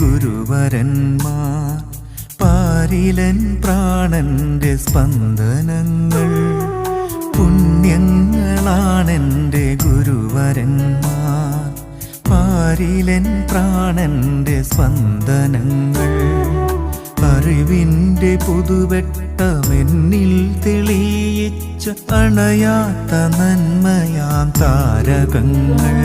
ഗുരുവരന്മാർ പാരിലൻ പ്രാണന്റെ സ്പന്ദനങ്ങൾ പുണ്യങ്ങളാണെന്റെ ഗുരുവരന്മാർ പാരിലൻ പ്രാണന്റെ സ്പന്ദനങ്ങൾ. അറിവിന്റെ പുതുവെട്ടമെന്നിൽ തെളിയിച്ച അണയാത്ത നന്മയാം താരകങ്ങൾ.